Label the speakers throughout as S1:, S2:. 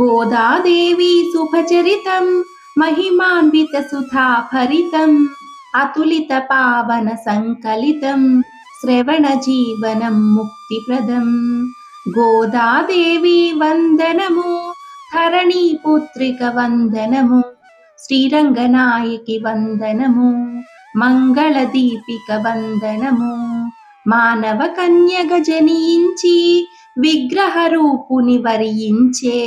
S1: గోదాదేవి శుభచరితం మహిమాన్విత సుధాభరితం అతులిత పావన సంకలితం శ్రవణ జీవనం ముక్తిప్రదం. గోదాదేవి వందనము ధరణీ పుత్రిక వందనము శ్రీరంగనాయకి వందనము మంగళ దీపిక వందనము. మానవ కన్యగ జనించి విగ్రహ రూపుని వరించే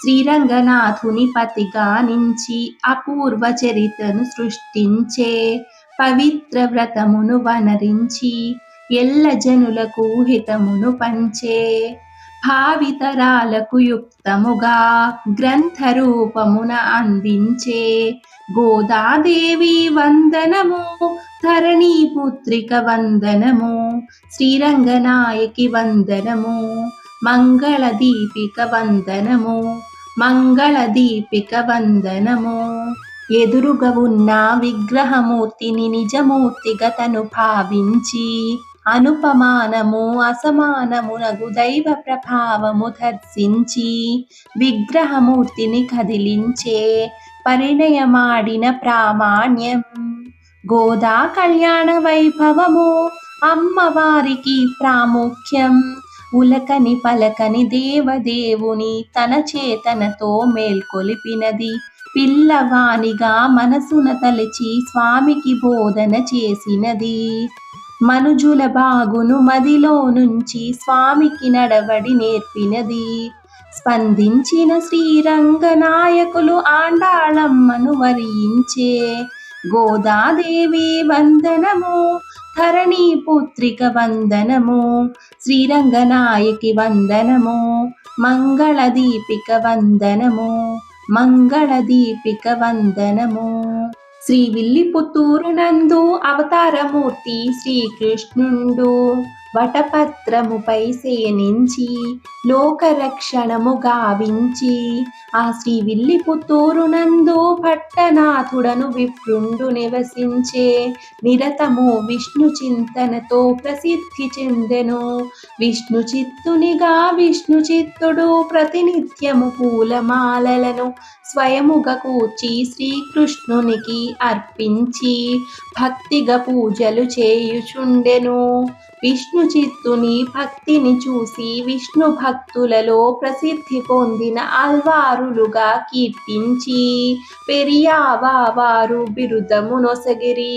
S1: శ్రీరంగనాథుని పతిగానించి అపూర్వ చరితను సృష్టించే పవిత్ర వ్రతమును వనరించి ఎల్ల జనులకు హితమును పంచే భావితరాలకు యుక్తముగా గ్రంథ రూపమున అందించే గోదాదేవి వందనము ధరణీ పుత్రిక వందనము. శ్రీరంగనాయకి వందనము మంగళ దీపిక వందనము మంగళ దీపిక వందనము. ఎదురుగా ఉన్న విగ్రహమూర్తిని నిజమూర్తిగా తను భావించి అనుపమానము అసమానమునగు దైవ ప్రభావము దర్శించి విగ్రహమూర్తిని కదిలించే పరిణయమాడిన ప్రామాణ్యం. గోదా కళ్యాణ వైభవము అమ్మవారికి ప్రాముఖ్యం. ఉలకని పలకని దేవదేవుని తన చేతనతో మేల్కొలిపినది. పిల్లవానిగా మనసున తలచి స్వామికి బోధన చేసినది. మనుజుల బాగును మదిలో నుంచి స్వామికి నడవడి నేర్పినది. స్పందించిన శ్రీరంగ నాయకులు ఆండాళమ్మను వరించే గోదాదేవి వందనము ధరణి పుత్రిక వందనము శ్రీరంగనాయకి వందనము మంగళ దీపిక వందనము మంగళ దీపిక వందనము. శ్రీ విల్లిపుత్తూరు నందు అవతారమూర్తి శ్రీకృష్ణుండు. వటపత్రముపై సేనించి లోకరక్షణము గావించి ఆ శ్రీ విల్లిపుత్తూరు నందు భట్టనాథుడను విప్రుండు నివసించే నిరతము విష్ణు చింతనతో ప్రసిద్ధి చెందెను. విష్ణు చిత్తునిగా విష్ణు చిత్తుడు ప్రతినిత్యము పూలమాలలను స్వయముగా కూర్చి శ్రీకృష్ణునికి అర్పించి భక్తిగా పూజలు చేయుచుండెను. విష్ణు చిత్తుని భక్తిని చూసి విష్ణు భక్తులలో ప్రసిద్ధి పొందిన అల్వారులుగా కీర్తించి పెరియావా వారు బిరుదము నొసగిరి.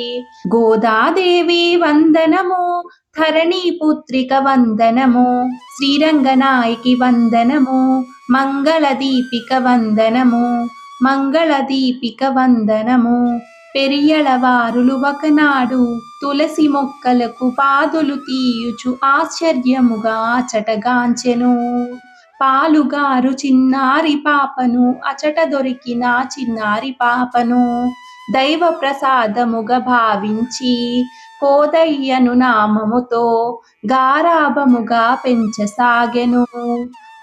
S1: గోదాదేవి వందనము ధరణి పుత్రిక వందనము శ్రీరంగనాయకి వందనము మంగళ దీపిక వందనము మంగళ దీపిక వందనము. పెరియళవారులు ఒకనాడు తులసి మొక్కలకు పాదులు తీయుచు ఆశ్చర్యముగా అచటగాంచెను. పాలుగారు చిన్నారి పాపను అచట దొరికిన చిన్నారి పాపను దైవ ప్రసాదముగా భావించి కోదయ్యను నామముతో గారాభముగా పెంచసాగెను.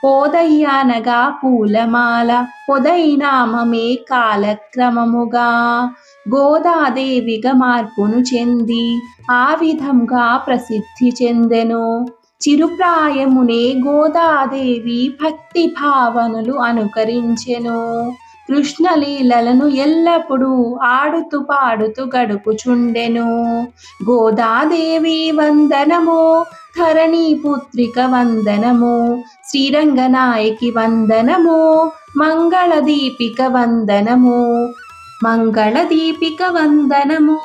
S1: పోదయ్యానగా పూలమాల పొదైనామమే కాలక్రమముగా గోదాదేవిగా మార్పును చెంది ఆ విధంగా ప్రసిద్ధి చెందెను. చిరుప్రాయమునే గోదాదేవి భక్తి భావనలు అనుకరించెను. కృష్ణలీలలను ఎల్లప్పుడూ ఆడుతూ పాడుతూ గడుపుచుండెను. గోదాదేవి వందనము ధరణి పుత్రిక వందనము శ్రీరంగనాయకి వందనము మంగళ దీపిక వందనము మంగళ దీపిక వందనము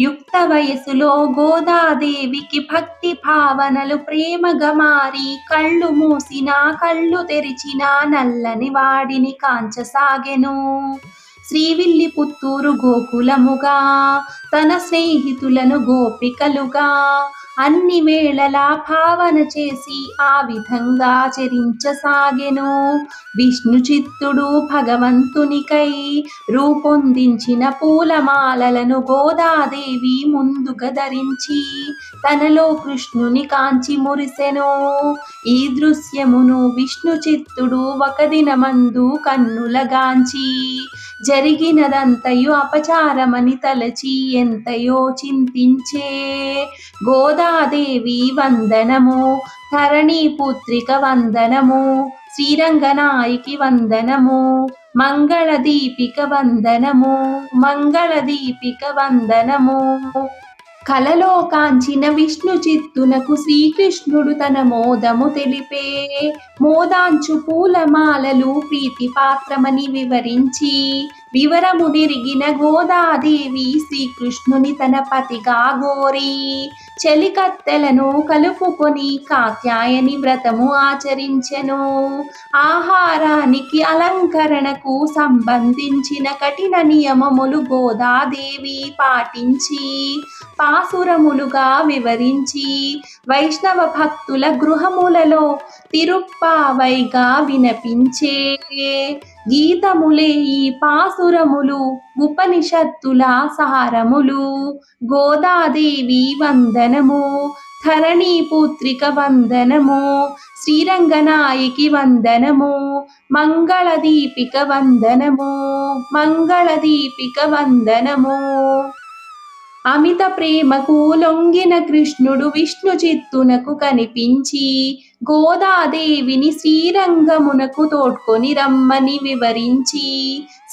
S1: యుక్త వయసులో గోదాదేవికి భక్తి భావనలు ప్రేమగా మారి కళ్ళు మూసినా కళ్ళు తెరిచిన నల్లని వాడిని కాంచసాగెను. శ్రీవిల్లి పుత్తూరు గోకులముగా తన స్నేహితులను గోపికలుగా అన్ని వేళలా భావన చేసి ఆ విధంగా చరించసాగెను. విష్ణు చిత్తుడు భగవంతునికై రూపొందించిన పూలమాలలను గోదాదేవి ముందుగా ధరించి తనలో కృష్ణుని కాంచి మురిసెను. ఈ దృశ్యమును విష్ణు చిత్తుడు ఒక దినమందు కన్నులగాంచి జరిగినదంతయు అపచారమని తలచి ఎంతయో చింతించే గోదాదేవి వందనము ధరణీ పుత్రిక వందనము శ్రీరంగనాయికి వందనము మంగళ దీపిక వందనము మంగళ దీపిక వందనము. కలలో కాంచిన విష్ణు చిత్తునకు శ్రీకృష్ణుడు తన మోదము తెలిపే. మోదాంచు పూలమాలలు ప్రీతి పాత్రమని వివరించి. వివరము నిరిగిన గోదాదేవి శ్రీకృష్ణుని తన పతిగా గోరి. చెలికత్తెలను కలుపుకొని కాత్యాయని వ్రతము ఆచరించెను. ఆహారానికి అలంకరణకు సంబంధించిన కఠిన నియమములు గోదాదేవి పాటించి. పాసురములుగా వివరించి వైష్ణవ భక్తుల గృహములలో తిరుప్పావైగా వినపించే గీతములే ఈ పాసురములు ఉపనిషత్తుల సారములు. గోదాదేవి వందనము ధరణీ పుత్రిక వందనము శ్రీరంగనాయకి వందనము మంగళ దీపిక వందనము మంగళ దీపిక వందనము. అమిత ప్రేమకు లొంగిన కృష్ణుడు విష్ణు చిత్తునకు కనిపించి గోదాదేవిని శ్రీరంగమునకు తోడ్కొని రమ్మని వివరించి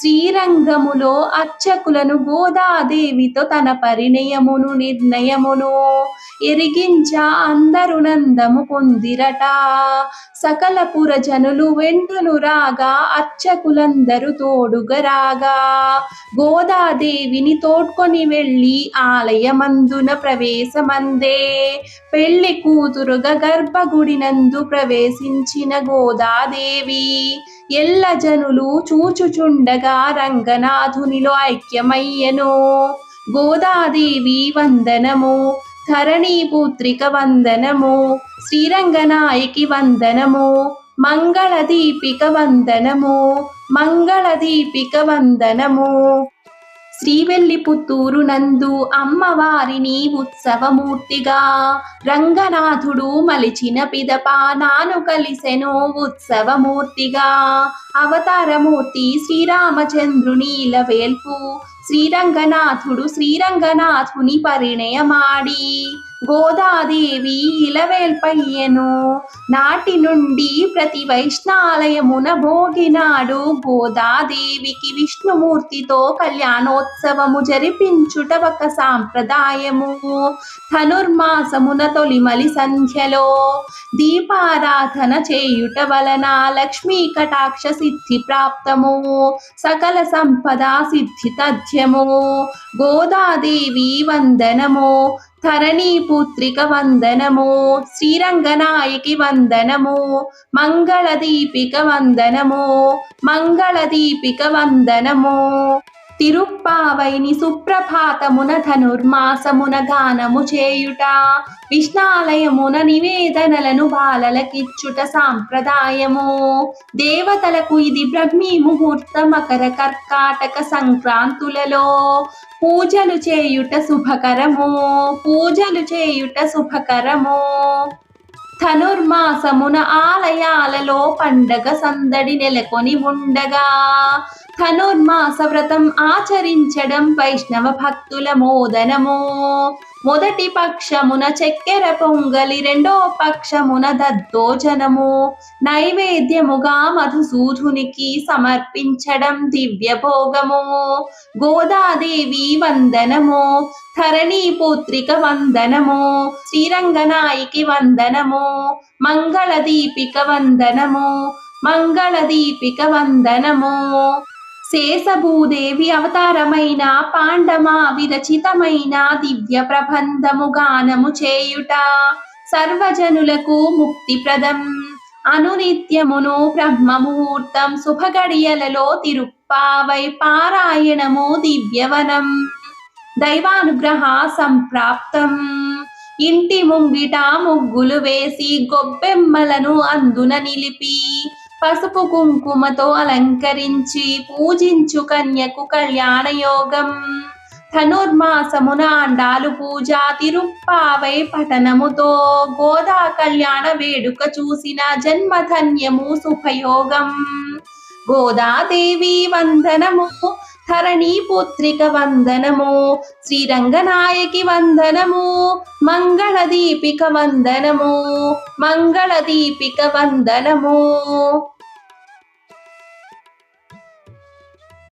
S1: శ్రీరంగములో అర్చకులను గోదాదేవితో తన పరిణయమును నిర్ణయమును ఎరిగించ అందరు నందము పొందిరట. సకల పురజనులు వెంటను రాగా అర్చకులందరూ తోడుగా రాగా గోదాదేవిని తోడ్కొని వెళ్ళి ఆలయమందున ప్రవేశమందే. పెళ్ళి కూతురుగా గర్భగుడినందు ప్రవేశించిన గోదాదేవి. ఎల్ల జనులు చూచుచుండగా రంగనాథునిలో ఐక్యమయ్యను. గోదాదేవి వందనము ధరణీ పుత్రిక వందనము శ్రీరంగనాయకి వందనము మంగళ దీపిక వందనము మంగళ దీపిక వందనము. శ్రీవెల్లి పుత్తూరు నందు అమ్మవారిని ఉత్సవమూర్తిగా రంగనాథుడు మలిచిన పిదప నాను కలిసెను ఉత్సవమూర్తిగా అవతారమూర్తి శ్రీరామచంద్రుని ఇలవేల్పు శ్రీరంగనాథుడు శ్రీరంగనాథుని పరిణయమాడి గోదాదేవి ఇలవేల్పయ్యెను. నాటి నుండి ప్రతి వైష్ణాలయమున భోగినాడు. గోదాదేవికి విష్ణుమూర్తితో కళ్యాణోత్సవము జరిపించుట ఒక సాంప్రదాయము. ధనుర్మాసమున తొలిమలి సంధ్యలో దీపారాధన చేయుట వలన లక్ష్మీ కటాక్ష సిద్ధి ప్రాప్తము. సకల సంపద సిద్ధి తథ్యము. గోదాదేవి వందనము. కరణీపుత్రిక వందనము శ్రీరంగనాయకి వందనము మంగళదీపిక వందనము మంగళదీపిక వందనము తిరుప్పావైని సుప్రభాతమున ధనుర్మాసమున గానము చేయుట విష్ణాలయమున నివేదనలను బాలలకిచ్చుట సాంప్రదాయము. దేవతలకు ఇది బ్రహ్మీ ముహూర్త మకర కర్కాటక సంక్రాంతులలో. పూజలు చేయుట శుభకరము పూజలు చేయుట శుభకరము. ధనుర్మాసమున ఆలయాలలో పండగ సందడి నెలకొని ఉండగా ధనుర్మాస వ్రతం ఆచరించడం వైష్ణవ భక్తుల మోదనము. మొదటి పక్షమున చక్కెర పొంగలి రెండో పక్షమున దద్దోజనము. నైవేద్యముగా మధుసూధునికి సమర్పించడం దివ్య భోగము గోదాదేవి వందనము. ధరణీ పుత్రిక వందనము. శ్రీరంగనాయికి వందనము. మంగళ దీపిక వందనము. మంగళ దీపిక వందనము. శేషభూదేవి అవతారమైన పాండమా విరచితమైన దివ్య ప్రబంధము గానము చేయుట సర్వజనులకు ముక్తిప్రదం. అనునిత్యమును బ్రహ్మ ముహూర్తం శుభగడియలలో తిరుప్పావై పారాయణము దివ్యవనం. దైవానుగ్రహ సంప్రాప్తం. ఇంటి ముంగిట ముగ్గులు వేసి గొబ్బెమ్మలను అందున నిలిపి పసుపు కుంకుమతో అలంకరించి పూజించు కన్యకు కళ్యాణ యోగం ధనుర్మాసమున అండాలు పూజ తిరుప్పావై పఠనముతో గోదా కళ్యాణ వేడుక చూసిన జన్మధన్యము సుఖయోగం. గోదాదేవి వందనము ధరణీ పుత్రిక వందనము శ్రీరంగనాయకి వందనము. మంగళ దీపిక వందనము. మంగళ దీపిక వందనము.